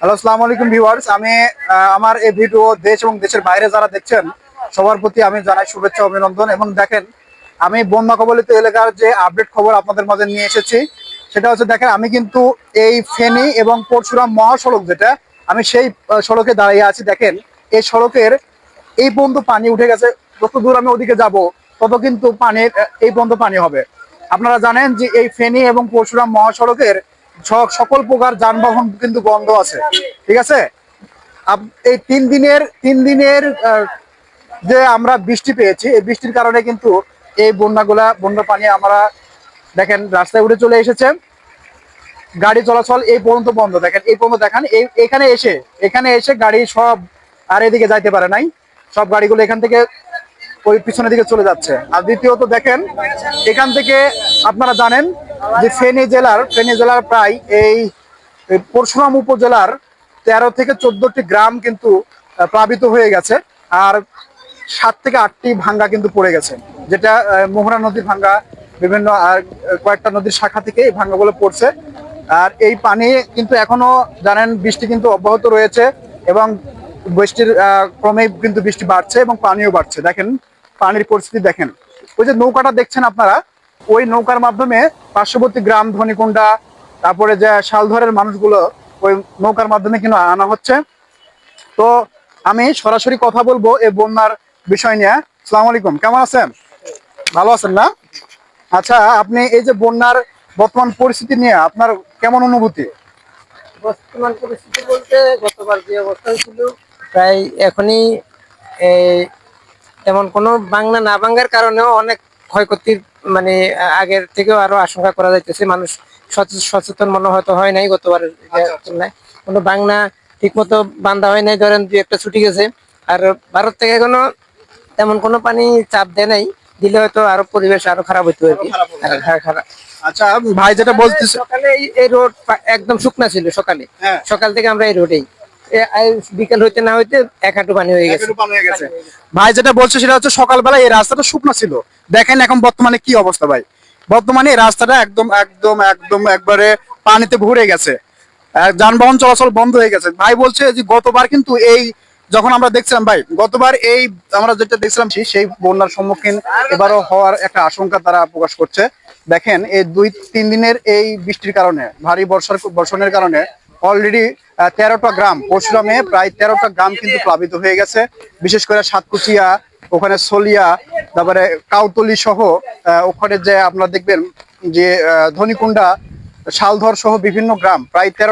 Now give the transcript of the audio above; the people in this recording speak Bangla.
হ্যালো আসসালামু আলাইকুম ভিউয়ার্স আমি আমার এই ভিডিও দেশ এবং দেশের বাইরে যারা দেখছেন, সবার প্রতি আমি জানাই শুভেচ্ছা, অভিনন্দন এবং দেখেন, আমি বন্যা কবলিত এলাকার যে আপডেট খবর আপনাদের মাঝে নিয়ে এসেছি, সেটা হচ্ছে দেখেন, আমি কিন্তু এই ফেনী এবং পরশুরাম মহাসড়ক যেটা, আমি সেই সড়কে দাঁড়িয়ে আছি। দেখেন, এই সড়কের এই পর্যন্ত পানি উঠে গেছে, যত দূর আমি ওদিকে যাব, তত কিন্তু পানির এই পর্যন্ত পানি হবে। আপনারা জানেন যে এই ফেনী এবং পরশুরাম মহাসড়কের সকল প্রকার যানবাহন কিন্তু বন্ধ আছে। ঠিক আছে? এই তিন দিনের তিন দিনের যে আমরা বৃষ্টি পেয়েছি, এই বৃষ্টির কারণে কিন্তু এই বন্যাগুলা বন্যা পানি আমরা দেখেন রাস্তায় উঠে চলে এসেছে। গাড়ি চলাচল এই পর্যন্ত বন্ধ। দেখেন, এই পর্যন্ত দেখেন এখানে এসে এখানে এসে গাড়ি সব আর এদিকে যাইতে পারে নাই। সব গাড়িগুলো এখান থেকে ওই পিছনের দিকে চলে যাচ্ছে। আর দ্বিতীয়ত দেখেন, এখান থেকে আপনারা জানেন যে ফেনী জেলার ফেনী জেলার প্রায় এই পরশুরাম উপজেলার তেরো থেকে চোদ্দটি গ্রাম কিন্তু প্লাবিত হয়ে গেছে। আর সাত থেকে আটটি ভাঙ্গা কিন্তু পড়ে গেছে। যেটা মোহনা নদীর ভাঙ্গা বিভিন্ন আর কয়েকটা নদীর শাখা থেকে এই ভাঙ্গাগুলো পড়ছে। আর এই পানি কিন্তু এখনও জানেন বৃষ্টি কিন্তু অব্যাহত রয়েছে এবং বৃষ্টির আহ, ক্রমেই কিন্তু বৃষ্টি বাড়ছে এবং পানিও বাড়ছে। দেখেন পানির পরিস্থিতি দেখেন। ওই যে নৌকাটা দেখছেন আপনারা ওই নৌকার মাধ্যমে পার্শ্ববর্তী গ্রাম ধনিকুণ্ডা, তারপরে যে শালধরের মানুষগুলো ওই নৌকার মাধ্যমে কিন্তু আনা হচ্ছে। তো আমি সরাসরি কথা বলব এই বন্যার বিষয় নিয়ে। সালাম আলাইকুম, কেমন আছেন? ভালো আছেন না? আচ্ছা আপনি এই যে বন্যার বর্তমান পরিস্থিতি নিয়ে আপনার কেমন অনুভূতি? বর্তমান পরিস্থিতি বলতে গতবার যে অবস্থা হয়েছিল, প্রায় এখনই এই তেমন কোনো বাংলা না ভাঙ্গার কারণেও অনেক ক্ষয়ক্ষতির মানে আগের থেকেও আরও আশঙ্কা করা যাইতেছে। মানুষ সচে- সচেতন মনে হয়তো হয় নাই গতবারের তুলনায়। কোনো বাংলা ঠিক মতো বান্ধা হয় নাই। ধরেন দুই একটা ছুটি গেছে। আর ভারত থেকে কোনো তেমন কোনো পানি চাপ দেয় নাই। দিলে হয়তো আরও পরিবেশ আরও খারাপ হইতে কি। হ্যাঁ, আচ্ছা ভাই যেটা বলতেছে সকালে এই- রোড একদম শুকনা ছিল সকালে। হ্যাঁ। সকাল থেকে আমরা এই রোডেই বিকেল হইতে না হইতে এক হাঁটু পানি হয়ে গেছে। একটু পানি হয়ে গেছে। ভাই যেটা বলছে সেটা হচ্ছে সকালবেলা এই রাস্তাটা শুকনো ছিল। দেখেন এখন বর্তমানে কি অবস্থা ভাই। বর্তমানে এই রাস্তাটা একদম একদম একদম একবারে পানিতে ভরে গেছে। যানবাহন চলাচল বন্ধ হয়ে গেছে। ভাই বলছে যে গতবার কিন্তু এই যখন আমরা দেখছিলাম ভাই গতবার এই আমরা যেটা দেখছিলাম সেই- সেই বন্যার সম্মুখীন এবারও হওয়ার একটা আশঙ্কা তারা প্রকাশ করছে। দেখেন এই দুই তিন দিনের এই বৃষ্টির কারণে ভারী বর্ষার বর্ষণের কারণে অলরেডি তেরোটা গ্রাম। পরশুরামে প্রায় তেরোটা গ্রাম কিন্তু প্লাবিত হয়ে গেছে। বিশেষ করে সাতকুচিয়া ওখানে সলিয়া তারপরে কাউতলি সহ আহ, ওখানে যে আপনারা দেখবেন যে আহ, ধনিকুণ্ডা শালধর সহ বিভিন্ন গ্রাম প্রায় তেরো